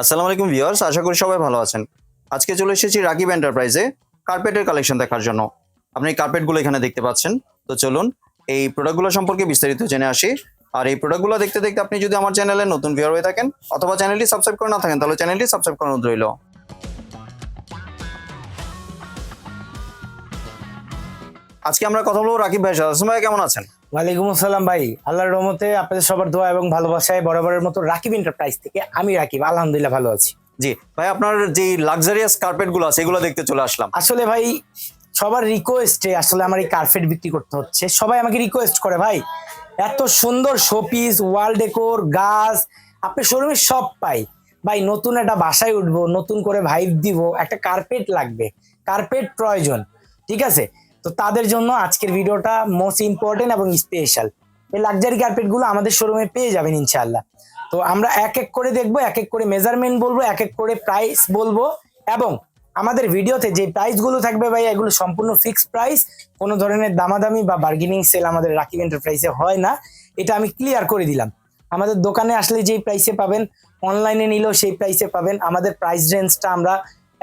আসসালামু আলাইকুম ভিউয়ার্স, আশা করি সবাই ভালো আছেন। আজকে চলে এসেছি রাকিব এন্টারপ্রাইজে কার্পেটের কালেকশন দেখার জন্য। আপনি কার্পেটগুলো এখানে দেখতে পাচ্ছেন। তো চলুন এই প্রোডাক্টগুলো সম্পর্কে বিস্তারিত জেনে আসি। আর এই প্রোডাক্টগুলো দেখতে দেখতে আপনি যদি আমার চ্যানেলে নতুন ভিউয়ার হয়ে থাকেন অথবা চ্যানেলটি সাবস্ক্রাইব করে না থাকেন, তাহলে চ্যানেলটি সাবস্ক্রাইব করানো রইল। আজকে আমরা কথা বলব রাকিব ভাই সাথে কেমন আছেন? ওয়ালাইকুম আসসালাম ভাই। আল্লাহর রহমতে আপনাদের সবার দোয়া এবং ভালোবাসায় বরাবরের মতো রাকিব এন্টারপ্রাইজ থেকে আমি রাকিব আলহামদুলিল্লাহ ভালো আছি। জি ভাই আপনার যে লাক্সারিয়াস কার্পেটগুলো আছে এগুলো দেখতে চলে আসলাম। আসলে ভাই সবার রিকোয়েস্টে আসলে আমার এই কার্পেট বিক্রি করতে হচ্ছে। সবাই আমাকে রিকোয়েস্ট করে ভাই এত সুন্দর শোপিস ওয়াল ডেকোর গাছ আপনি শোরুমে সব পাই। ভাই নতুন একটা বাসায় উঠবো নতুন করে ভাইব দিব একটা কার্পেট লাগবে। কার্পেট প্রয়োজন ঠিক আছে? তো তাদের জন্য আজকের ভিডিওটা মোস্ট ইম্পর্টেন্ট এবং স্পেশাল এই লাক্সারি কার্পেটগুলো আমাদের শোরুমে পেয়ে যাবেন ইনশাল্লাহ তো আমরা এক এক করে দেখব, এক এক করে মেজারমেন্ট বলব, এক এক করে প্রাইস বলব এবং আমাদের ভিডিওতে যে প্রাইসগুলো থাকবে ভাই এগুলো সম্পূর্ণ ফিক্সড প্রাইস কোনো ধরনের দামাদামি বা বার্গেনিং সেল আমাদের রাকিব এন্টারপ্রাইজে হয় না। এটা আমি ক্লিয়ার করে দিলাম। আমাদের দোকানে আসলে যেই প্রাইসে পাবেন অনলাইনে নিলেও সেই প্রাইসে পাবেন। আমাদের প্রাইস রেঞ্জটা আমরা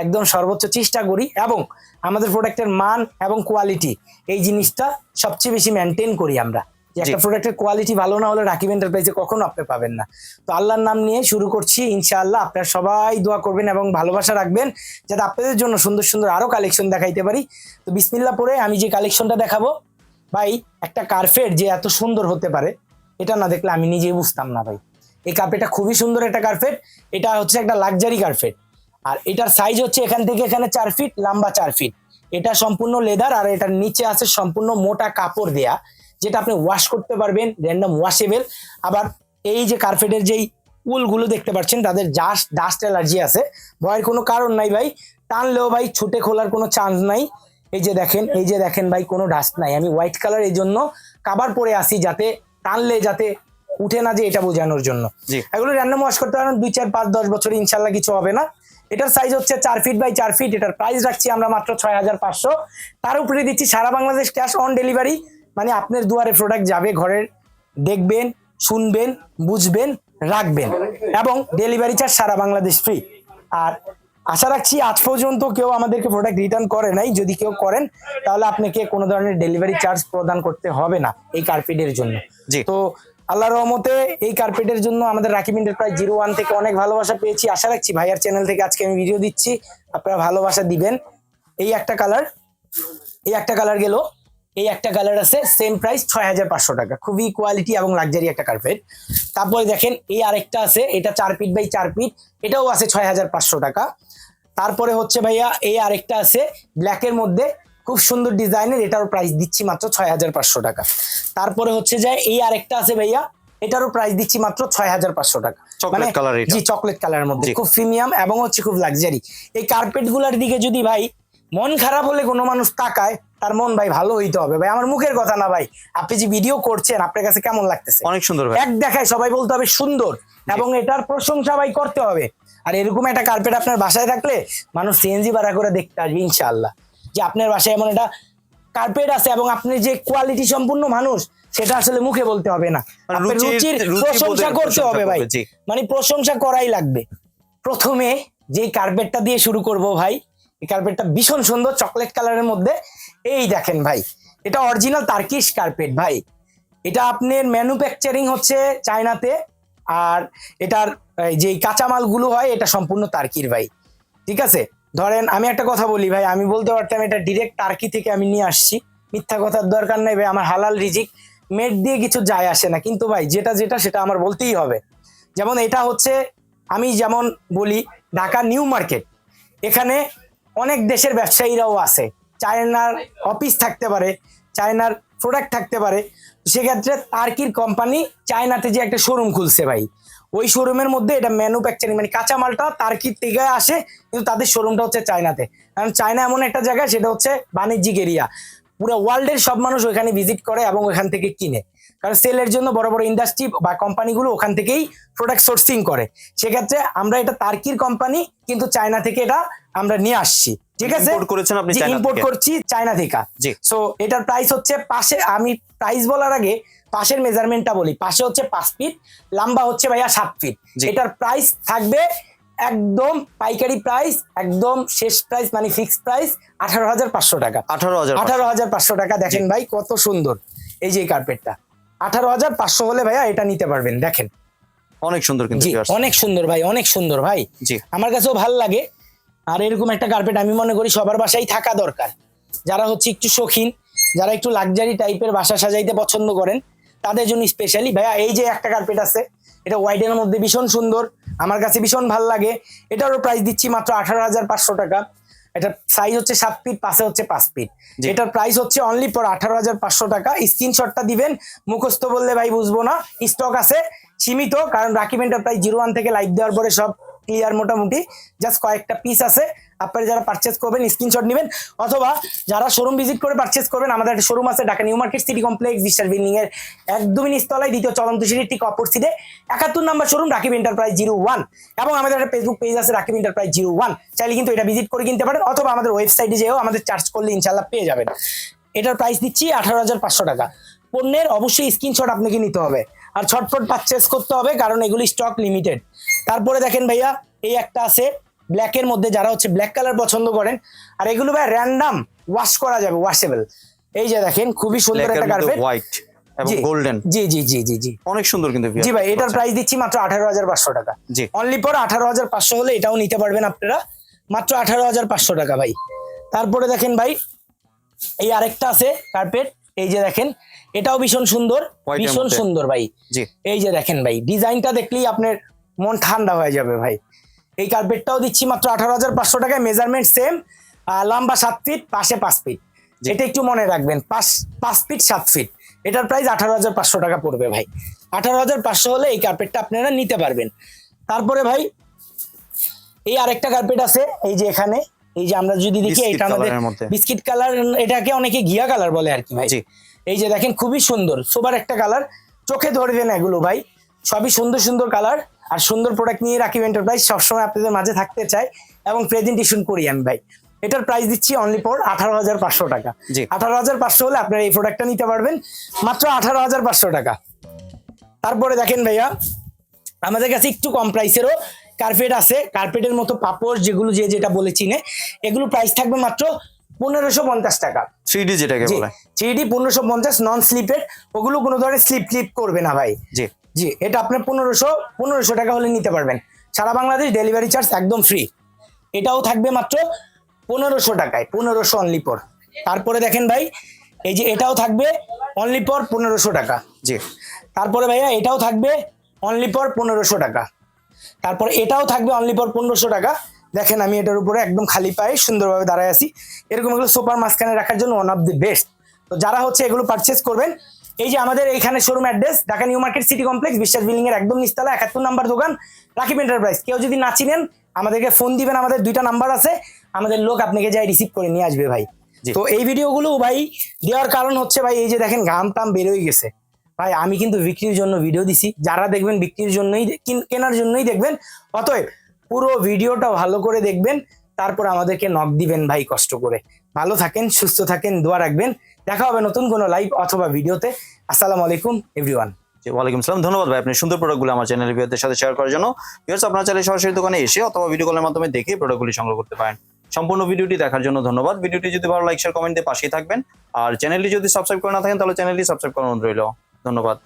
একদম সর্বোচ্চ চেষ্টা করি এবং আমাদের প্রোডাক্টের মান এবং কোয়ালিটি এই জিনিসটা সবচেয়ে বেশি মেনটেন করি আমরা। যে একটা প্রোডাক্টের কোয়ালিটি ভালো না হলে রাকিব এন্টারপ্রাইজে কখনো আপনি পাবেন না। তো আল্লাহর নাম নিয়ে শুরু করছি ইনশাআল্লাহ আপনারা সবাই দোয়া করবেন এবং ভালোবাসা রাখবেন যাতে আপনাদের জন্য সুন্দর সুন্দর আরও কালেকশন দেখাইতে পারি। তো বিসমিল্লা পরে আমি যে কালেকশনটা দেখাবো ভাই একটা কার্পেট যে এত সুন্দর হতে পারে এটা না দেখলে আমি নিজেই বুঝতাম না ভাই। এই কার্পেটটা খুবই সুন্দর একটা কার্পেট এটা হচ্ছে একটা লাক্সারি কার্পেট আর এটার সাইজ হচ্ছে এখান থেকে এখানে চার ফিট লম্বা চার ফিট এটা সম্পূর্ণ লেদার আর এটার নিচে আছে সম্পূর্ণ মোটা কাপড় দেয়া যেটা আপনি ওয়াশ করতে পারবেন র্যান্ডম ওয়াশেবেল আবার এই যে কার্পেটের যেই উলগুলো দেখতে পাচ্ছেন তাদের জাস্ট ডাস্ট অ্যালার্জি আছে। ভয়ের কোনো কারণ নাই ভাই। টানলেও ভাই ছুটে খোলার কোনো চান্স নাই। এই যে দেখেন এই যে দেখেন ভাই কোনো ডাস্ট নাই। আমি হোয়াইট কালার এই জন্য কাবার পরে আসি যাতে টানলে যাতে উঠে না যে এটা বোঝানোর জন্য। এগুলো র্যান্ডম ওয়াশ করতে পারেন দুই চার পাঁচ দশ বছরে ইনশাল্লাহ কিছু হবে না। এটার সাইজ হচ্ছে চার ফিট বাই চার ফিট এটার প্রাইস রাখছি আমরা মাত্র ছয় হাজার পাঁচশো। তার উপরে দিচ্ছি সারা বাংলাদেশ ক্যাশ অন ডেলিভারি মানে আপনার দুয়ারে প্রোডাক্ট যাবে ঘরের দেখবেন শুনবেন বুঝবেন রাখবেন এবং ডেলিভারি চার্জ সারা বাংলাদেশ ফ্রি আর আশা রাখছি আজ পর্যন্ত কেউ আমাদেরকে প্রোডাক্ট রিটার্ন করে নাই। যদি কেউ করেন তাহলে আপনাকে কোনো ধরনের ডেলিভারি চার্জ প্রদান করতে হবে না এই কার্পেটের জন্য। তো আল্লাহর রহমতে এই কার্পেটের জন্য আমাদের রাকিব এন্টারপ্রাইজ জিরো ওয়ান থেকে অনেক ভালোবাসা পেয়েছি। আশা রাখছি ভাইয়ার চ্যানেল থেকে আজকে আমি ভিডিও দিচ্ছি। আপনারা ভালোবাসা দিবেন। এই একটা কালার এই একটা কালার গেল। এই একটা কালার আছে সেম প্রাইস ছয় হাজার পাঁচশো টাকা। খুবই কোয়ালিটি এবং লাক্সারি একটা কার্পেট তারপরে দেখেন, এই আরেকটা আছে, এটা চার পিট বাই চার পিট এটাও আছে ছয় হাজার পাঁচশো টাকা। তারপরে হচ্ছে ভাইয়া, এই আরেকটা আছে ব্ল্যাকের মধ্যে খুব সুন্দর ডিজাইনের এটারও প্রাইস দিচ্ছি মাত্র ছয় হাজার পাঁচশো টাকা। তারপরে হচ্ছে যে এই আরেকটা আছে ভাইয়া এটারও প্রাইস দিচ্ছি মাত্র ছয় হাজার পাঁচশো টাকা। চকলেট কালার এটা। জি চকলেট কালারের মধ্যে। খুব প্রিমিয়াম এবং হচ্ছে খুব লাক্সারি এই কার্পেটগুলার দিকে যদি ভাই মন খারাপ হলে কোনো মানুষ তাকায় তার মন ভাই ভালো হইতে হবে। ভাই আমার মুখের কথা না ভাই। আপনি যে ভিডিও করছেন আপনার কাছে কেমন লাগতেছে? অনেক সুন্দর এক দেখায় সবাই বলতে হবে সুন্দর এবং এটার প্রশংসা ভাই করতে হবে। আর এরকম একটা কার্পেট আপনার বাসায় থাকলে মানুষ সিএনজি ভাড়া করে দেখতে আসবে ইনশাআল্লাহ। যে আপনার বাসায় এমন একটা কার্পেট আছে এবং আপনি যে কোয়ালিটি সম্পূর্ণ মানুষ সেটা আসলে মুখে বলতে হবে না। মানে রুচির- প্রশংসা করতে হবে ভাই। মানে প্রশংসা করাই লাগবে। প্রথমে যে কার্পেটটা দিয়ে শুরু করব ভাই এই কার্পেটটা ভীষণ সুন্দর চকলেট কালারের মধ্যে। এই দেখেন ভাই এটা অরিজিনাল তার্কিশ কার্পেট ভাই। এটা আপনার ম্যানুফ্যাকচারিং হচ্ছে চায়নাতে আর এটার যে কাঁচামালগুলো হয় এটা সম্পূর্ণ তার্কির ভাই। ঠিক আছে? ধরেন আমি একটা কথা বলি ভাই, আমি বলতে পারতাম এটা ডিরেক্ট টার্কি থেকে আমি নিয়ে আসছি। মিথ্যা কথার দরকার নাই ভাই, আমার হালাল রিজিক, মেট দিয়ে কিছু যায় আসে না। কিন্তু ভাই, যেটা যেটা সেটা আমার বলতেই হবে। যেমন এটা হচ্ছে, আমি যেমন বলি, ঢাকা নিউ মার্কেট, এখানে অনেক দেশের ব্যবসায়ীরাও আছে। চায়নার অফিস থাকতে পারে, চায়নার প্রোডাক্ট থাকতে পারে। সেক্ষেত্রে তার্কির কোম্পানি চায়নাতে যে একটা শোরুম খুলছে ভাই ওই শোরুমের মধ্যে এটা ম্যানুফ্যাকচারিং মানে কাঁচামালটা তার্কির থেকে আসে কিন্তু তাদের শোরুমটা হচ্ছে চায়নাতে। কারণ চায়না এমন একটা জায়গা সেটা হচ্ছে বাণিজ্যিক এরিয়া পুরো ওয়ার্ল্ডের সব মানুষ ওখানে ভিজিট করে এবং ওখান থেকে কিনে। কারণ সেলের জন্য বড় বড় ইন্ডাস্ট্রি বা কোম্পানিগুলো ওখান থেকেই প্রোডাক্ট সোর্সিং করে। সেক্ষেত্রে আমরা এটা তার্কির কোম্পানি কিন্তু চায়না থেকে এটা আমরা নিয়ে আসছি। ঠিক আছে? করেছেন আপনি ইম্পোর্ট করছি চায়না থেকে। সো এটার প্রাইস হচ্ছে পাশে আমি প্রাইস বলার আগে পাশের মেজারমেন্টটা বলি। পাশে হচ্ছে পাঁচ ফিট লম্বা হচ্ছে ভাইয়া সাত ফিট। এটার প্রাইস থাকবে একদম পাইকারি প্রাইস একদম শেষ প্রাইস মানে ফিক্সড প্রাইস আঠারো হাজার পাঁচশো টাকা। আঠারো হাজার আঠারো হাজার পাঁচশো টাকা দেখেন ভাই কত সুন্দর। এই যে কার্পেটটা আঠারো হাজার পাঁচশো হলে ভাইয়া এটা নিতে পারবেন দেখেন। অনেক সুন্দর কিন্তু অনেক সুন্দর ভাই অনেক সুন্দর ভাই। জি। আমার কাছেও ভালো লাগে। আর এরকম একটা কার্পেট আমি মনে করি সবার বাসায় থাকা দরকার। যারা হচ্ছে একটু শৌখিন যারা একটু লাক্সারি টাইপের বাসা সাজাইতে পছন্দ করেন তাদের জন্য স্পেশালি ভাইয়া এই যে একটা কার্পেট আছে এটা হোয়াইটের মধ্যে ভীষণ সুন্দর। আমার কাছে ভীষণ ভালো লাগে। এটারও প্রাইস দিচ্ছি মাত্র আঠারো হাজার পাঁচশো টাকা। এটা সাইজ হচ্ছে সাত ফিট পাশে হচ্ছে পাঁচ ফিট। এটার প্রাইস হচ্ছে অনলি পর আঠারো হাজার পাঁচশো টাকা। স্ক্রিনশটটা দিবেন। মুখস্থ বললে ভাই বুঝব না। স্টক আছে সীমিত কারণ রাকিব এন্টারপ্রাইজ জিরো ওয়ান থেকে লাইভ দেওয়ার পরে সব ক্লিয়ার মোটামুটি জাস্ট কয়েকটা পিস আছে। আপনারা যারা পারচেস করবেন স্ক্রিনশট নেবেন, অথবা যারা শোরুম ভিজিট করে পারচেস করবেন, আমাদের একটা শোরুম আছে Dhaka new market city complex Biswas building এর একদমই নিচতলায়, দ্বিতীয় চলন্ত সিটির ঠিক অপোজিটে একাত্তর number showroom Rakib enterprise zero one এবং আমাদের একটা ফেসবুক পেজ আছে, রাকিব এন্টারপ্রাইজ জিরো ওয়ান চাইলে কিন্তু এটা ভিজিট করে কিনতে পারেন, অথবা আমাদের ওয়েবসাইটে যেও আমাদের চার্জ করলে ইনশাল্লাহ পেয়ে যাবেন। এটার প্রাইস দিচ্ছি আঠারো হাজার পাঁচশো টাকা। পণ্যের অবশ্যই স্ক্রিনশট আপনাকে নিতে হবে। আর ছটফট পারচেস করতে হবে কারণ এগুলি স্টক লিমিটেড তারপরে দেখেন ভাইয়া এই একটা আছে ব্ল্যাকের মধ্যে যারা হচ্ছে ব্ল্যাক কালার পছন্দ করেন আর এগুলো ভাই র্যান্ডাম ওয়াশ করা যাবে ওয়াশেবল এই যে দেখেন খুবই সুন্দর একটা কার্পেট হোয়াইট এবং। গোল্ডেন জি জি জি জি জি। অনেক সুন্দর কিন্তু। জি ভাই এটার প্রাইস দিচ্ছি মাত্র আঠারো হাজার পাঁচশো টাকা। জি। অনলি পর আঠারো হাজার পাঁচশো হলে এটাও নিতে পারবেন আপনারা। মাত্র আঠারো হাজার পাঁচশো টাকা ভাই। তারপরে দেখেন ভাই এই আরেকটা আছে কার্পেট এই যে দেখেন এটাও ভীষণ সুন্দর ভীষণ সুন্দর ভাই। এই যে দেখেন ভাই ডিজাইনটা দেখলেই আপনার মন ঠান্ডা হয়ে যাবে ভাই। এই কার্পেটটাও দিচ্ছি মাত্র আঠারো হাজার পাঁচশো টাকায় মেজারমেন্ট সেম লম্বা সাত ফিট পাশে পাঁচ ফিট। এটা একটু মনে রাখবেন পাঁচ পাঁচ ফিট সাত ফিট এটার প্রাইস আঠারো হাজার পাঁচশো টাকা পড়বে ভাই। আঠারো হাজার পাঁচশো হলে এই কার্পেটটা আপনারা নিতে পারবেন। তারপরে ভাই এই আরেকটা কার্পেট আছে এই যে এখানে এই যে আমরা যদি দেখি এটা আমাদের। বিস্কিট কালার এটাকে অনেকে ঘিয়া কালার বলে আর কি ভাই। এই যে দেখেন খুবই সুন্দর সোবার একটা কালার চোখে ধরবে না এগুলো ভাই। সবই সুন্দর সুন্দর কালার আর সুন্দর প্রোডাক্ট নিয়ে রাকিব এন্টারপ্রাইজ সবসময় আপনাদের মাঝে থাকতে চাই এবং প্রেজেন্টেশন করি আমি ভাই। এটার প্রাইস দিচ্ছি অনলি ফর আঠারো হাজার পাঁচশো টাকা। আঠারো হাজার পাঁচশো হলে আপনারা এই প্রোডাক্টটা নিতে পারবেন। মাত্র আঠারো হাজার পাঁচশো টাকা। তারপরে দেখেন ভাইয়া আমাদের কাছে একটু কম প্রাইসেরও কার্পেট আছে কার্পেটের মতো পাপড় যেগুলো যে যেটা বলে চিনে এগুলো প্রাইস থাকবে মাত্র পনেরোশো পঞ্চাশ টাকা। থ্রি ডি যেটাকে বলে। থ্রি পনেরোশো পঞ্চাশ নন স্লিপের ওগুলো কোনো ধরনের স্লিপ ক্লিপ করবে না ভাই। জি। জি এটা আপনার পনেরোশো পনেরোশো টাকা হলে নিতে পারবেন। সারা বাংলাদেশ ডেলিভারি চার্জ একদম ফ্রি এটাও থাকবে মাত্র পনেরোশো টাকায় পনেরোশো অনলি পর তারপরে দেখেন ভাই এই যে এটাও থাকবে অনলি পর পনেরোশো টাকা। জি। তারপরে ভাইয়া এটাও থাকবে অনলি পর পনেরোশো টাকা। তারপর এটাও থাকবে অনলি পর পনেরোশো টাকা। দেখেন আমি এটার উপরে একদম খালি পায়ে সুন্দরভাবে দাঁড়ায় আছি। এরকম এগুলো সুপার মাঝখানে রাখার জন্য ওয়ান অফ দি বেস্ট তো যারা হচ্ছে এগুলো পারচেস করবেন এই যে আমাদের এইখানে showroom address Dhaka new market city complex Biswas building এর একদম নিচতলা একাত্তর নাম্বার দোকান রাকিব এন্টারপ্রাইজ কেউ যদি না চিনেন আমাদেরকে ফোন দিবেন আমাদের দুইটা নাম্বার আছে। আমাদের লোক আপনাকে যাই রিসিভ করে নিয়ে আসবে ভাই। তো এই ভিডিওগুলো ভাই দেওয়ার কারণ হচ্ছে ভাই এই যে দেখেন ঘাম টাম বেরোয় গেছে। ভাই, আমি কিন্তু বিক্রির জন্য ভিডিও দিছি। যারা দেখবেন বিক্রির জন্যই কেনার জন্যই দেখবেন। অতএব পুরো ভিডিওটা ভালো করে দেখবেন, তারপর আমাদেরকে নক দিবেন ভাই কষ্ট করে। ভালো থাকেন, সুস্থ থাকেন, দোয়া রাখবেন। দেখা হবে নতুন কোনো লাইভ অথবা ভিডিওতে আসসালামু আলাইকুম এভরিওয়ান ওয়ালাইকুম সালাম। ধন্যবাদ ভাই, আপনি সুন্দর প্রোডাক্টগুলো আমার চ্যানেলের ভিউয়ারদের সাথে শেয়ার করার জন্য। ভিউয়ার্স আপনারা চাইলে সরাসরি দোকানে এসে অথবা ভিডিও কলের মাধ্যমে দেখে প্রোডাক্টগুলি সংগ্রহ করতে পারেন। সম্পূর্ণ ভিডিওটি দেখার জন্য ধন্যবাদ। ভিডিওটি যদি ভালো লাইক শেয়ার কমেন্ট পাশেই থাকবেন। আর চ্যানেলটি যদি সাবস্ক্রাইব করে না থাকেন, তাহলে চ্যানেলটি সাবস্ক্রাইব অনুরোধ রইল। ধন্যবাদ।